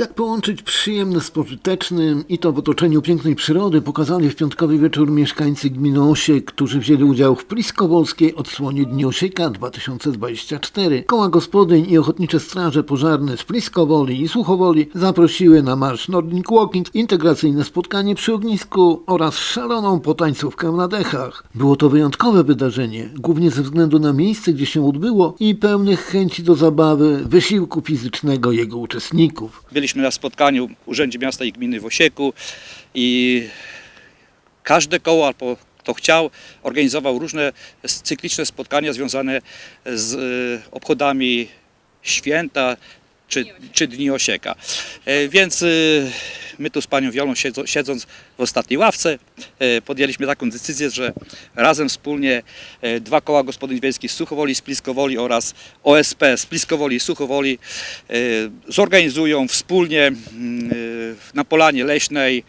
Jak połączyć przyjemne z pożytecznym i to w otoczeniu pięknej przyrody pokazali w piątkowy wieczór mieszkańcy gminy Osiek, którzy wzięli udział w Pliskowolskiej odsłonie Dni Osieka 2024. Koła gospodyń i ochotnicze straże pożarne z Pliskowoli i Suchowoli zaprosiły na marsz Nordic Walking, integracyjne spotkanie przy ognisku oraz szaloną potańcówkę na dechach. Było to wyjątkowe wydarzenie, głównie ze względu na miejsce, gdzie się odbyło i pełnych chęci do zabawy, wysiłku fizycznego jego uczestników. Byliśmy na spotkaniu w Urzędzie Miasta i Gminy w Osieku i każde koło albo kto chciał, organizował różne cykliczne spotkania związane z e, obchodami święta czy, czy Dni Osieka. E, Więc e, my tu z panią Wiolą siedzą- siedząc w ostatniej ławce e, podjęliśmy taką decyzję, że razem wspólnie dwa koła gospodyń wiejskich Suchowoli, z Pliskowoli oraz OSP z Pliskowoli i Suchowoli zorganizują wspólnie mm, na Polanie Leśnej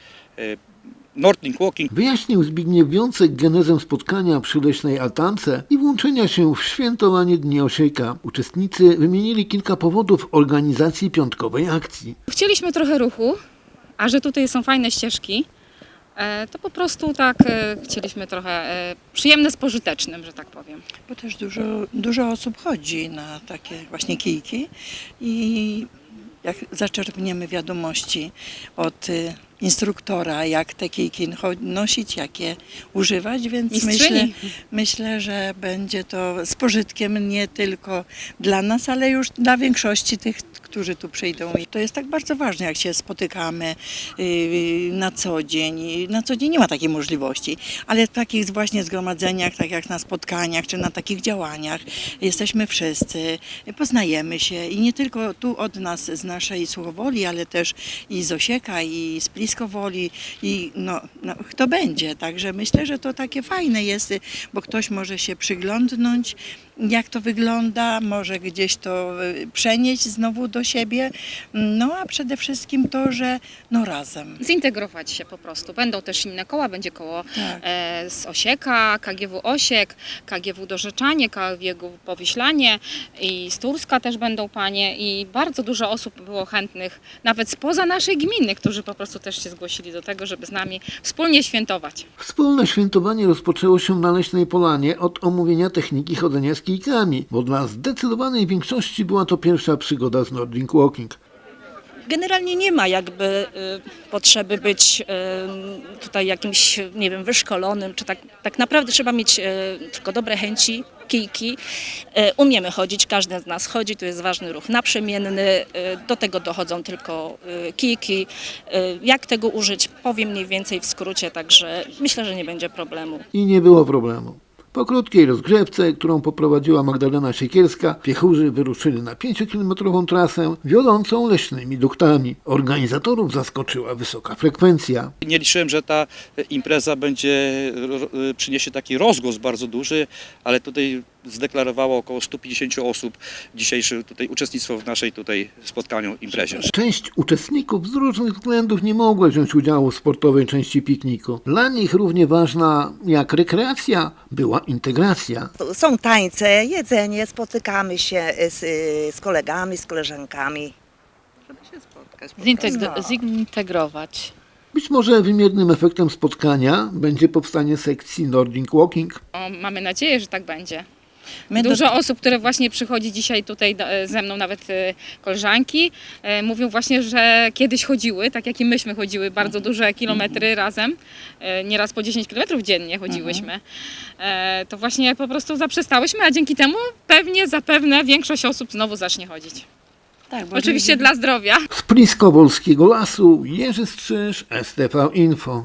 Wyjaśnił Zbigniew Wiącek genezę spotkania przy leśnej altance i włączenia się w świętowanie Dni Osieka. Uczestnicy wymienili kilka powodów organizacji piątkowej akcji. Chcieliśmy trochę ruchu, a że tutaj są fajne ścieżki, e, to po prostu tak e, chcieliśmy trochę e, przyjemne z pożytecznym, że tak powiem. Bo też dużo, dużo osób chodzi na takie właśnie kijki i jak zaczerpniemy wiadomości od instruktora, jak te kijki nosić, jak je używać, więc myślę, Mistrzyni. myślę, że będzie to z pożytkiem nie tylko dla nas, ale już dla większości tych, którzy tu przyjdą. I to jest tak bardzo ważne, jak się spotykamy y, na co dzień. Na co dzień nie ma takiej możliwości, ale w takich właśnie zgromadzeniach, tak jak na spotkaniach, czy na takich działaniach, jesteśmy wszyscy, poznajemy się i nie tylko tu od nas z naszej Słuchowoli, ale też i z Osieka, i z Pliskowoli, i no, no kto będzie. Także myślę, że to takie fajne jest, bo ktoś może się przyglądnąć, jak to wygląda, może gdzieś to y, przenieść znowu do siebie, no a przede wszystkim to, że no razem. Zintegrować się po prostu. Będą też inne koła, będzie koło Tak. e, z Osieka, KGW Osiek, KGW Dorzeczanie, KGW Powiślanie i z Turska też będą panie i bardzo dużo osób było chętnych, nawet spoza naszej gminy, którzy po prostu też się zgłosili do tego, żeby z nami wspólnie świętować. Wspólne świętowanie rozpoczęło się na Leśnej Polanie od omówienia techniki chodzenia z kijkami, bo dla zdecydowanej większości była to pierwsza przygoda z Nordic Walking. Generalnie nie ma jakby y, potrzeby być y, tutaj jakimś, nie wiem, wyszkolonym, czy tak, tak naprawdę trzeba mieć y, tylko dobre chęci, kijki. Y, umiemy chodzić, każdy z nas chodzi, to jest ważny ruch naprzemienny, y, do tego dochodzą tylko y, kijki. Jak tego użyć, powiem mniej więcej w skrócie, także myślę, że nie będzie problemu. I nie było problemu. Po krótkiej rozgrzewce, którą poprowadziła Magdalena Siekierska, piechurzy wyruszyli na 5-kilometrową trasę wiodącą leśnymi duktami. Organizatorów zaskoczyła wysoka frekwencja. Nie liczyłem, że ta impreza będzie, przyniesie taki rozgłos bardzo duży, ale tutaj zdeklarowało około 150 osób dzisiejsze tutaj uczestnictwo w naszej tutaj spotkaniu, imprezie. Część uczestników z różnych względów nie mogła wziąć udziału w sportowej części pikniku. Dla nich równie ważna jak rekreacja była integracja. Są tańce, jedzenie, spotykamy się z, z kolegami, z koleżankami. Zintegr- No. zintegrować. Być może wymiernym efektem spotkania będzie powstanie sekcji Nordic Walking. O, mamy nadzieję, że tak będzie. My Dużo osób, które właśnie przychodzi dzisiaj tutaj do, ze mną, nawet e, koleżanki, e, mówią właśnie, że kiedyś chodziły, tak jak i myśmy chodziły, bardzo duże kilometry razem, e, nieraz po 10 kilometrów dziennie chodziłyśmy. E, To właśnie po prostu zaprzestałyśmy, a dzięki temu pewnie, zapewne większość osób znowu zacznie chodzić. tak, bo Oczywiście dla zdrowia. Z Pliskowolskiego Lasu Jerzy Strzyż, STV Info.